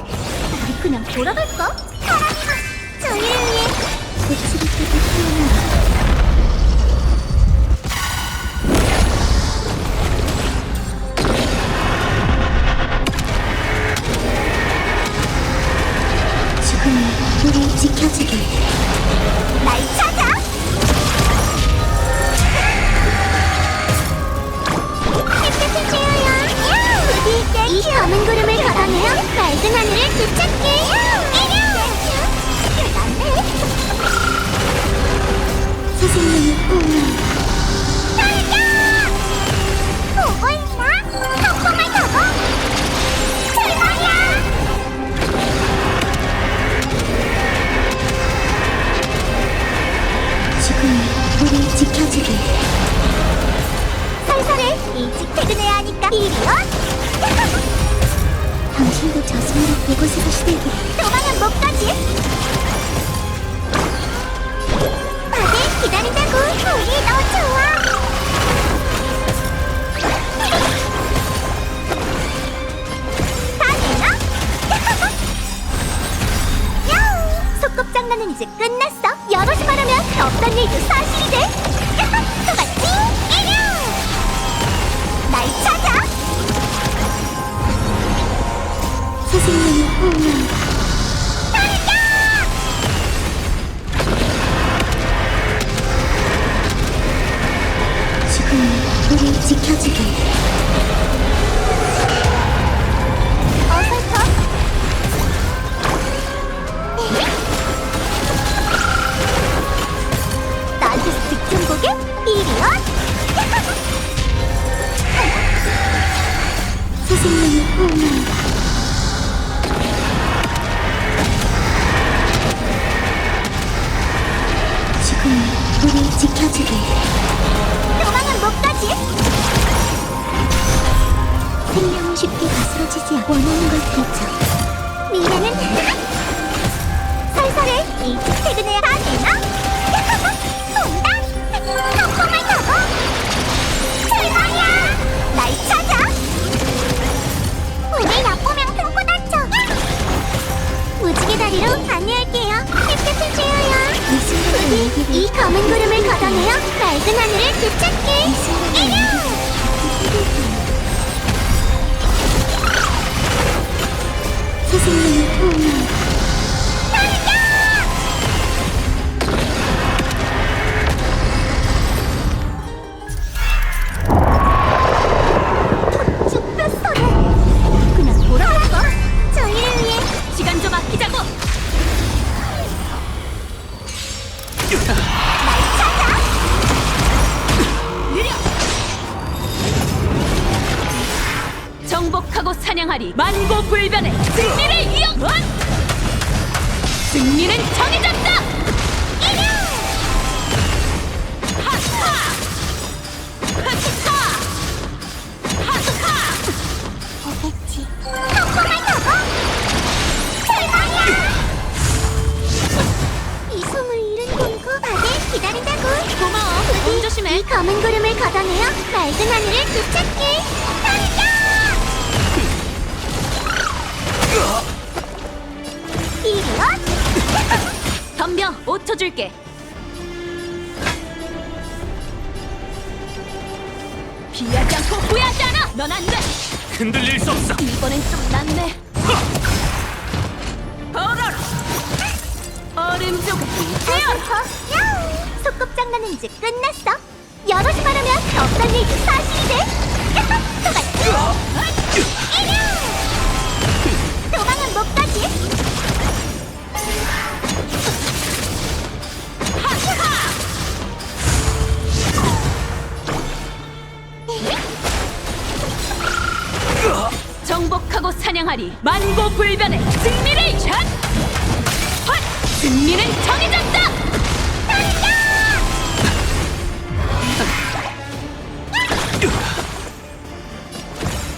우리 그냥 돌아갈까? 사랑이가 저희를 위해 고치리까지 태어나 지금은 우리 지켜주길 날 찾아 선생님의 꿈은 지금 우리 지켜주길 어설퍼 나한테 득점 보게 이리 와. 선생님의 꿈 은 지금 우리 지켜주길 도망은 못 가지? 생명은 쉽게 가스러지지 않아 원하는 걸 되찾 미래는 살살해 일찍 이 검은 구름을 걷어내어 맑은 하늘을 되찾게 선생님의 꿈은 죽 사냥하리 만고불변의 승리를 이어. 어? 승리는 정해졌다. 덤벼. 5초 줄게. 피하지 않고 후회하지 않아. 넌 안 돼. 흔들릴 수 없어. 이번엔 좀 낫네. 얼어라. 얼음 조각이. 어서 야우 소꿉장난은 이제 끝났어 여럿이 말하면 승리는 정해졌다!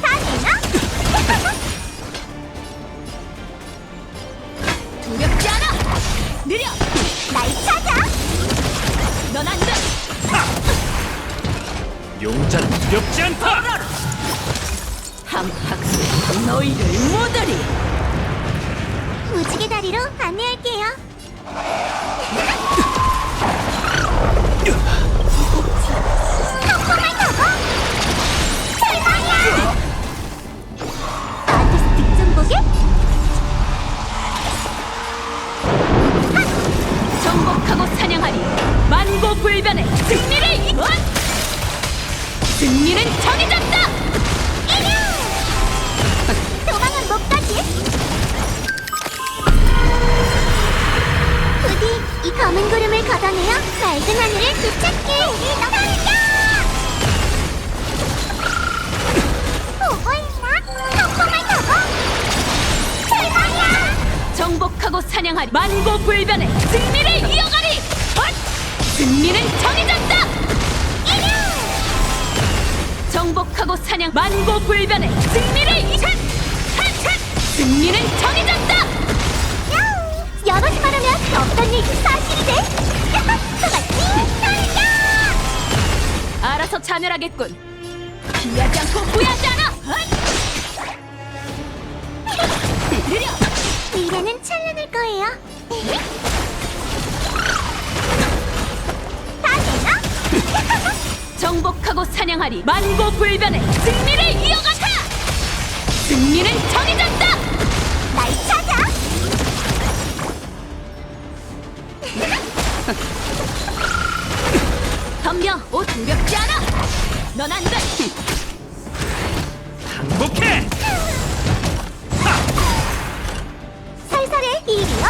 다 되나? 두렵지 않아! 느려! 날 찾아 넌 안 돼! 용자는 두렵지 않다. 한 박수에 너희를 못 얻으리! 무지개 다리로 안내할게요. 만고불변의 승리를 이원 승리는 정해졌다 검은 구름을 걷어내어 맑은 하늘을 되찾게. 달려! 보고 있나? 덕분을 타고 출발이야! 정복하고 사냥하리 만고불변의 승리를 이어가리 헛! 승리는 정해졌다 정복하고 사냥 만고불변의 승리를 이찬 승리는 정해졌다 자멸하겠군 피하지 않고 후회하지 않아 헛! 느려 미래는 찬란할 거예요. 다 되나? 정복하고 사냥하리 만고불변의 승리를 이어가자 승리는 정해졌다 날 찾아! 덤벼 오 두렵지 않아 넌 안 돼 항복해! 살살해 이리와!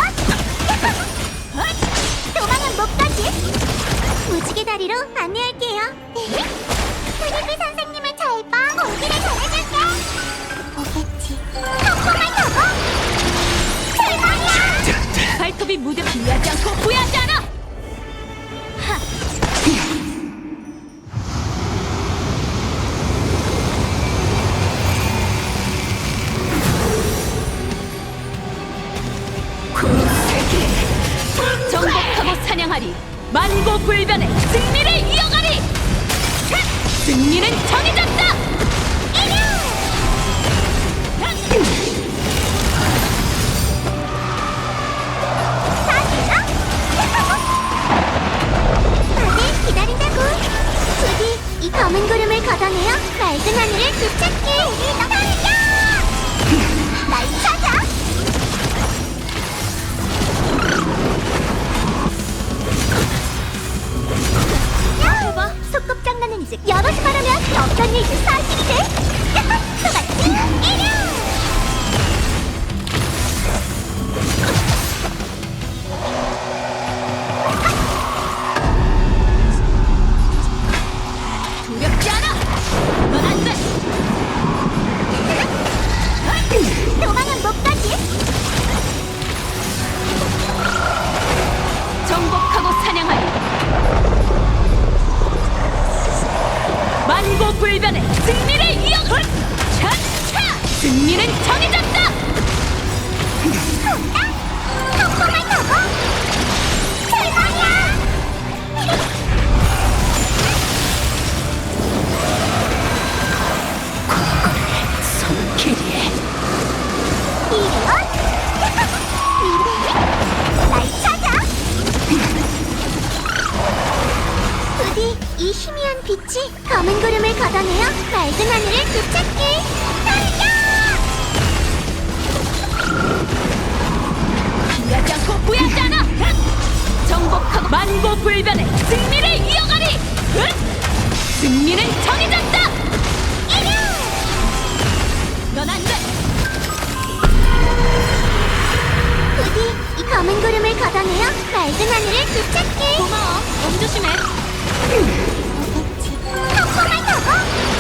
도망은 못 가지! 무지개 다리로 안내할게요. 트리비 선생님을 잘 봐! 공기를 전해줄게! 오겠지. 덕분을 타고! 출발이야! 발톱이 무대 피하지 않고 후회 불변의 승리를 이어가리! 승리는 정해졌다! 검은 구름을 걷어내어 맑은 하늘을 되찾게! 달려! 여러 시 말하면 어떤 일도 사실이 돼! 소같이 이려! 불변의 승리를 이어가 차차! 승리는 정해졌다 맑은 하늘을 되찾게! 달려! 피하지 않고 후회하지 않아! 정복하고 만고불변의 승리를 이어가리! 승리는 정해졌다! 넌 안 돼! 부디 이 검은 구름을 걷어내어 맑은 하늘을 되찾게! 고마워. 몸 조심해. 덕분을 타고 출발이야! 정복하고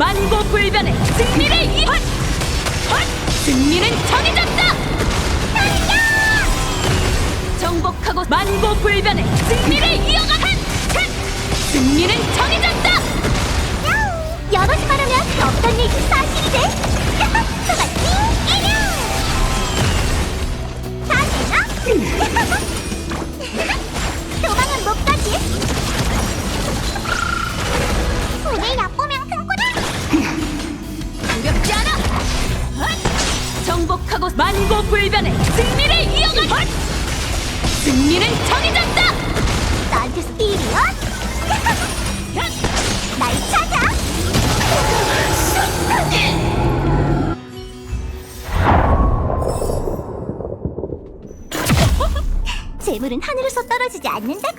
만고불변의 승리를 이 헛! 헛! 승리는 정해졌다 정복하고 만고불변의 승리를 이어가 핫! 승리는 정해졌다 야우! 시 말하면 어떤 일도 사실이 돼! 소같이 이려! 다 되나? 하고 만고불변의 승리를 이어가 승리는 정해졌다 나한테 스피리언? 날 찾아! 재물은 하늘에서 떨어지지 않는다고